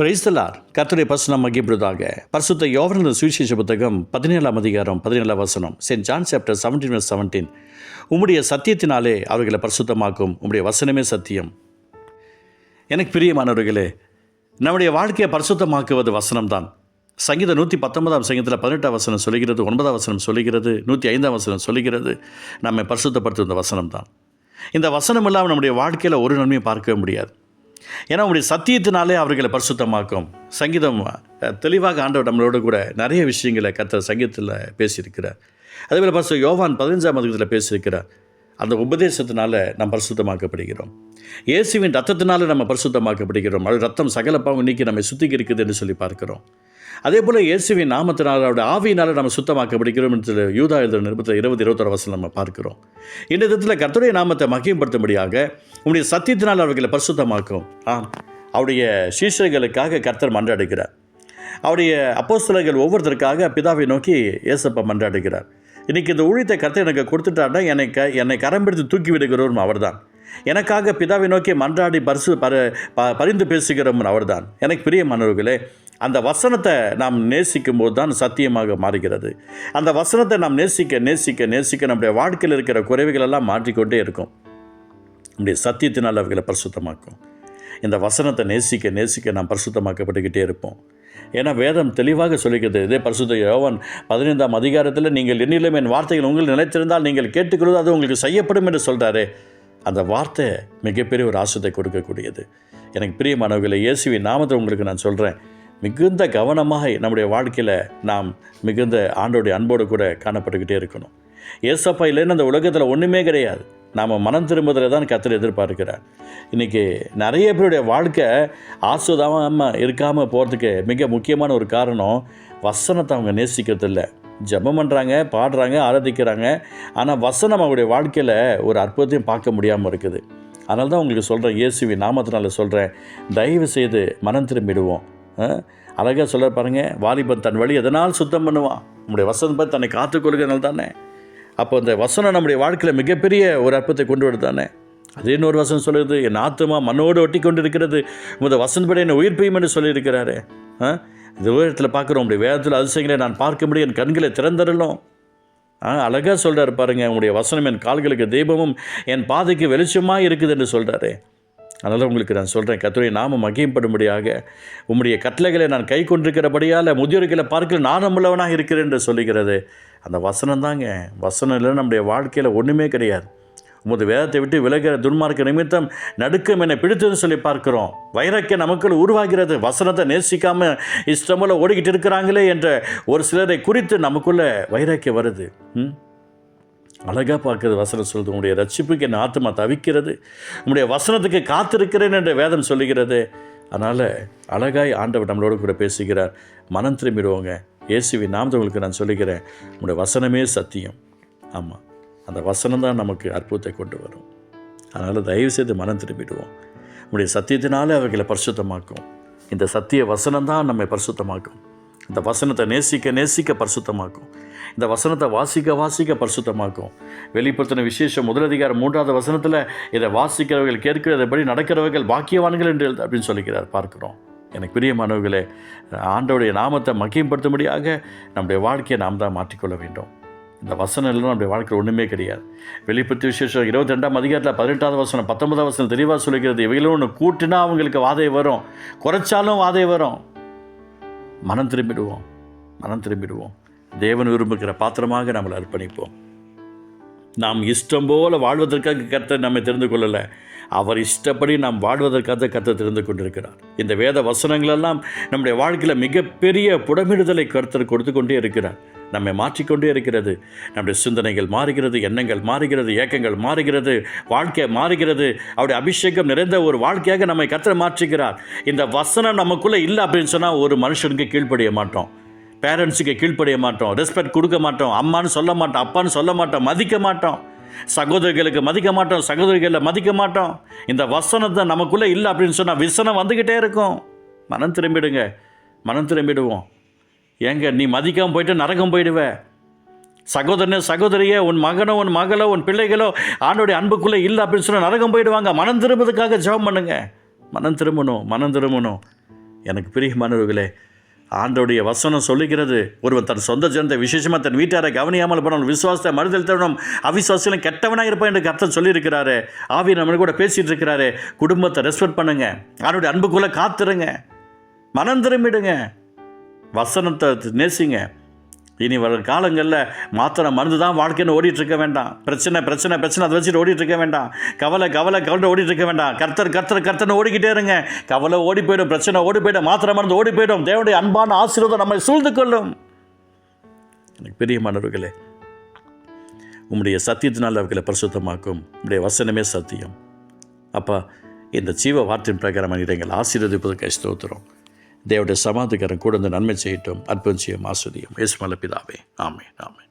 பிரைஸ்தலார் கர்த்தருடைய பசுனம் மகிழ்வதாக பரிசுத்த யோவனது சுவிசேஷ புத்தகம் பதினேழாம் அதிகாரம் பதினேழாம் வசனம். Saint John chapter seventeen seventeen உம்முடைய சத்தியத்தினாலே அவர்களை பரிசுத்தமாக்கும். உம்முடைய வசனமே சத்தியம். எனக்கு பிரியமானவர்களே நம்முடைய வாழ்க்கையை பரிசுத்தமாக்குவது வசனம்தான். சங்கீதம் நூற்றி பத்தொன்பதாம் சங்கீதத்தில் பதினெட்டாம் வசனம் சொல்லுகிறது ஒன்பதாம் வசனம் சொல்லுகிறது நூற்றி ஐந்தாம் வசனம் சொல்கிறது நம்மை பரிசுத்தப்படுத்தும் இந்த வசனம் தான் இந்த வசனம் இல்லாமல் நம்முடைய வாழ்க்கையில் ஒரு நன்மையும் பார்க்கவே முடியாது. ஏன்னா உங்களுடைய சத்தியத்தினாலே அவர்களை பரிசுத்தமாக்கும். சங்கீதம் தெளிவாக ஆண்டவர் நம்மளோட கூட நிறைய விஷயங்களை கத்த சங்கீதத்தில் பேசியிருக்கிறார். அதேபோல் பரிசு யோவான் பதினஞ்சாம் அதிகத்தில் பேசியிருக்கிறார். அந்த உபதேசத்தினால நாம் பரிசுத்தமாக்கப்படுகிறோம். இயேசுவின் ரத்தத்தினால நம்ம பரிசுத்தமாக்கப்படுகிறோம். அது ரத்தம் சகல பாவம் நீக்கி நம்மை சுத்திகரிக்குது என்று சொல்லி பார்க்கிறோம். அதே போல் இயேசுவின் நாமத்தினால் அவருடைய ஆவியினால் நம்ம சுத்தமாக்கப்படுகிறோம் என்று யூதா எழுதுகிற நிருபத்தில் இருபது இருபத்தொரு வசனம் நம்ம பார்க்கிறோம். இந்த விதத்தில் கர்த்தருடைய நாமத்தை மகிமைப்படுத்தும்படியாக உங்களுடைய சத்தியத்தினால் அவர்களை பரிசுத்தமாக்கும். ஆம். அவருடைய சீஷர்களுக்காக கர்த்தர் மன்றாடுகிறார். அவருடைய அப்போஸ்தலர்கள் ஒவ்வொருத்தருக்காக பிதாவை நோக்கி ஏசப்பா மன்றாடுகிறார். இன்றைக்கி இந்த ஊழியத்தை கர்த்தர் எனக்கு கொடுத்துட்டாருன்னா என்னை க என்னை கரம்பிடித்து தூக்கி விடுகிறவரும் அவர்தான். எனக்காக பிதாவை நோக்கி மன்றாடி பரிசு பர ப- பரிந்து பேசுகிறவன் அவர்தான். எனக்கு பிரியமானவர்களே அந்த வசனத்தை நாம் நேசிக்கும் போது தான் சத்தியமாக மாறுகிறது. அந்த வசனத்தை நாம் நேசிக்க நேசிக்க நேசிக்க நம்முடைய வாழ்க்கையில் இருக்கிற குறைவுகள் எல்லாம் மாற்றிக்கொண்டே இருக்கும். நம்முடைய சத்தியத்தினால் அவர்களை பரிசுத்தமாக்கும். இந்த வசனத்தை நேசிக்க நேசிக்க நாம் பரிசுத்தமாக்கப்பட்டுக்கிட்டே இருப்போம். ஏன்னா வேதம் தெளிவாக சொல்லிக்கிறது இதே பரிசுத்த யோவன் பதினைந்தாம் அதிகாரத்தில் நீங்கள் என்னிலும் என் வார்த்தைகள் உங்கள் நினைத்திருந்தால் நீங்கள் கேட்டுக்கொள்வது அது உங்களுக்கு செய்யப்படும் என்று சொல்கிறாரே அந்த வார்த்தை மிகப்பெரிய ஒரு ஆசத்தை கொடுக்கக்கூடியது. எனக்கு பிரியமானவர்களை இயேசுவின் நாமத்தை உங்களுக்கு நான் சொல்கிறேன் மிகுந்த கவனமாக நம்முடைய வாழ்க்கையில் நாம் மிகுந்த ஆண்டோடைய அன்போடு கூட காணப்பட்டுக்கிட்டே இருக்கணும். ஏசப்பா இல்லைன்னு அந்த உலகத்தில் ஒன்றுமே கிடையாது. நாம் மனம் திரும்புதலை தான் கத்தர் எதிர்பார்க்கிறார். இன்றைக்கி நிறைய பேருடைய வாழ்க்கை ஆசுதாமல் இருக்காமல் போகிறதுக்கு மிக முக்கியமான ஒரு காரணம் வசனத்தை அவங்க நேசிக்கிறதில்ல ஜெபம் பண்ணுறாங்க பாடுறாங்க ஆராதிக்கிறாங்க. ஆனால் வசனம் அவங்களுடைய வாழ்க்கையில் ஒரு அற்புதத்தையும் பார்க்க முடியாமல் இருக்குது. அதனால தான் உங்களுக்கு சொல்கிறேன் இயேசுவி நாமத்தினால சொல்கிறேன் தயவு செய்து மனம் திரும்பிடுவோம். அழகாக சொல்ல பாருங்கள் வாலிபன் தன் வழி எதனால் சுத்தம் பண்ணுவான்? நம்முடைய வசனம் பார்த்து தன்னை காத்துக்கொள்கிறனால தானே? அப்போ அந்த வசனம் நம்முடைய வாழ்க்கையில் மிகப்பெரிய ஒரு அற்பத்தை கொண்டு வருதானே தானே? அதே இன்னொரு வசனம் சொல்லுது என் ஆத்துமா மண்ணோடு ஒட்டி கொண்டு இருக்கிறது உமது வசனப்படி என்னை உயிர்ப்பையும் என்று சொல்லியிருக்கிறாரு. ஆ? இந்த உயரத்தில் பார்க்குறோம் உங்களுடைய வேதத்தில் அதிசயங்களை நான் பார்க்கும்படி என் கண்களை திறந்தரலும் ஆ அழகாக சொல்கிறார் பாருங்கள் உங்களுடைய வசனம் என் கால்களுக்கு தெய்வமும் என் பாதைக்கு வெளிச்சமாக இருக்குது என்று சொல்கிறாரு அதனால் உங்களுக்கு நான் சொல்கிறேன் கத்துரை நாம மகிம்படும்படியாக உம்முடைய கட்டளைகளை நான் கை கொண்டிருக்கிறபடியால் முதியோர்களை பார்க்க நானும் உள்ளவனாக இருக்கிறேன் என்று சொல்லுகிறது. அந்த வசனம் தாங்க. வசனம் இல்லை நம்முடைய வாழ்க்கையில் ஒன்றுமே கிடையாது. உமது வேதத்தை விட்டு விலகிற துன்மார்க்க நிமித்தம் நடுக்கம் என்னை பிடித்ததுன்னு சொல்லி பார்க்கிறோம். வைரக்கிய நமக்குள் உருவாகிறது. வசனத்தை நேசிக்காமல் இஷ்டமுள்ள ஓடிக்கிட்டு இருக்கிறாங்களே என்ற ஒரு சிலரை குறித்து நமக்குள்ளே வைராக்கியம் வருது. ம்? அழகாக பார்க்குறது வசனம் சொல்லுது உங்களுடைய ரட்சிப்புக்கு என் ஆத்மா தவிக்கிறது உங்களுடைய வசனத்துக்கு காத்திருக்கிறேன் என்ற வேதம் சொல்லுகிறது. அதனால் அழகாய் ஆண்டவர் நம்மளோட கூட பேசுகிறார். மனம் திரும்பிடுவோங்க. இயேசுவி நாமத்தவங்களுக்கு நான் சொல்லுகிறேன். உங்களுடைய வசனமே சத்தியம். ஆமாம் அந்த வசனம் தான் நமக்கு அற்புதத்தை கொண்டு வரும். அதனால் தயவு செய்து மனம் திரும்பிடுவோம். உங்களுடைய சத்தியத்தினாலே அவர்களை பரிசுத்தமாக்கும். இந்த சத்திய வசனம் தான் நம்மை பரிசுத்தமாக்கும். இந்த வசனத்தை நேசிக்க நேசிக்க பரிசுத்தமாக்கும். இந்த வசனத்தை வாசிக்க வாசிக்க பரிசுத்தமாக்கும். வெளிப்படுத்தின விசேஷம் முதலதிகாரம் மூன்றாவது வசனத்தில் இதை வாசிக்கிறவர்கள் கேட்கிறதபடி நடக்கிறவர்கள் பாக்கியவான்கள் என்று அப்படின்னு சொல்லிக்கிறார் பார்க்கிறோம். எனக்கு பிரியமானவர்களே ஆண்டோடைய நாமத்தை மகியப்படுத்தும்படியாக நம்முடைய வாழ்க்கையை நாம் தான் மாற்றிக்கொள்ள வேண்டும். இந்த வசனம் இல்லைன்னா நம்முடைய வாழ்க்கையில் ஒன்றுமே கிடையாது. வெளிப்படுத்தி விசேஷம் இருபத்தி ரெண்டாம் அதிகாரத்தில் பதினெட்டாவது வசனம் பத்தொன்பதாவது வசனம் தெளிவாக சொல்லிக்கிறது இவைகளும் ஒன்று கூட்டினா அவங்களுக்கு வாதை வரும். குறைச்சாலும் வாதை வரும். மனம் திரும்பிடுவோம். மனம் திரும்பிடுவோம். தேவன் விரும்புகிற பாத்திரமாக நம்மளை அர்ப்பணிப்போம். நாம் இஷ்டம் போல வாழ்வதற்காக கர்த்தர் நம்மை தெரிந்து கொள்ளலை. அவர் இஷ்டப்படி நாம் வாழ்வதற்காக கர்த்தர் தெரிந்து கொண்டிருக்கிறார். இந்த வேத வசனங்களெல்லாம் நம்முடைய வாழ்க்கையில் மிகப்பெரிய புடமிடுதலை கர்த்தர் கொடுத்து கொண்டே இருக்கிறார். நம்மை மாற்றிக்கொண்டே இருக்கிறது. நம்முடைய சிந்தனைகள் மாறுகிறது எண்ணங்கள் மாறுகிறது ஏக்கங்கள் மாறுகிறது வாழ்க்கை மாறுகிறது. அவருடைய அபிஷேகம் நிறைந்த ஒரு வாழ்க்கையாக நம்மை கத்திர மாற்றுகிறார். இந்த வசனம் நமக்குள்ளே இல்லை அப்படின்னு சொன்னால் ஒரு மனுஷனுக்கு கீழ்ப்படிய மாட்டோம். பேரண்ட்ஸுக்கு கீழ்ப்படிய மாட்டோம். ரெஸ்பெக்ட் கொடுக்க மாட்டோம். அம்மான்னு சொல்ல மாட்டோம். அப்பான்னு சொல்ல மாட்டோம். மதிக்க மாட்டோம். சகோதரிகளுக்கு மதிக்க மாட்டோம். சகோதரிகளை மதிக்க மாட்டோம். இந்த வசனத்தை நமக்குள்ளே இல்லை அப்படின்னு சொன்னால் விசனம் வந்துக்கிட்டே இருக்கும். மனம் திரும்பிடுங்க. மனம் திரும்பிடுவோம். ஏங்க நீ மதிக்காமல் போயிட்டு நரகம் போயிடுவ. சகோதரனே சகோதரியே உன் மகனோ உன் மகளோ உன் பிள்ளைகளோ ஆண்டோடைய அன்புக்குள்ளே இல்லை அப்படின்னு சொன்னால் நரகம் போயிடுவாங்க. மனம் திரும்புறதுக்காக ஜெபம் பண்ணுங்க. மனம் திரும்பணும் மனம் திரும்பணும். எனக்கு பிரியமானவர்களே ஆண்டோடைய வசனம் சொல்லுகிறது. ஒருவன் தன் சொந்த ஜனத்தை விசேஷமாக தன் வீட்டாரை கவனியாமல் போனால் விசுவாசத்தை மறுதல் தரணும் அவிசுவாசம் கெட்டவனாக இருப்பான் என்று கர்த்தன் சொல்லியிருக்கிறாரு. ஆவி நம்ம கூட பேசிகிட்டு இருக்கிறாரு குடும்பத்தை ரெஸ்பெக்ட் பண்ணுங்க. அவனுடைய அன்புக்குள்ளே காத்துருங்க. மனம் திரும்பிடுங்க. வசனத்தை நேசிங்க. இனி வர காலங்களில் மாத்திரை மருந்து தான் வாழ்க்கைன்னு ஓடிட்டு இருக்க வேண்டாம். பிரச்சனை பிரச்சனை பிரச்சனை அதை வச்சுட்டு ஓடிட்டு இருக்க வேண்டாம். கவலை கவலை கவலை ஓடிட்டு இருக்க வேண்டாம். கர்த்தர் கர்த்தர் கர்த்தர்னு ஓடிக்கிட்டே இருங்க. கவலை ஓடி போயிடும் பிரச்சனை ஓடி போயிடும் மாத்திரை மருந்து ஓடி போயிடும். தேவனுடைய அன்பான ஆசீர்வாதம் நம்மை சூழ்ந்து கொள்ளும். எனக்கு பிரியமானவர்களே உம்முடைய சத்தியத்தினால் அவர்களை பரிசுத்தமாக்கும். உடைய வசனமே சத்தியம். அப்பா இந்த ஜீவ வார்த்தையின் பிரகாரம் எங்கள் ஆசீர்வதிப்பதற்கு ஸ்தோத்திரம். தேவடைய சமாதிகாரம் கூட இந்த நன்மை செய்யட்டும் அற்புதம் செய்யும் ஆஸ்வதியும் இயேசு மலப்பிதாவே ஆமே ஆமே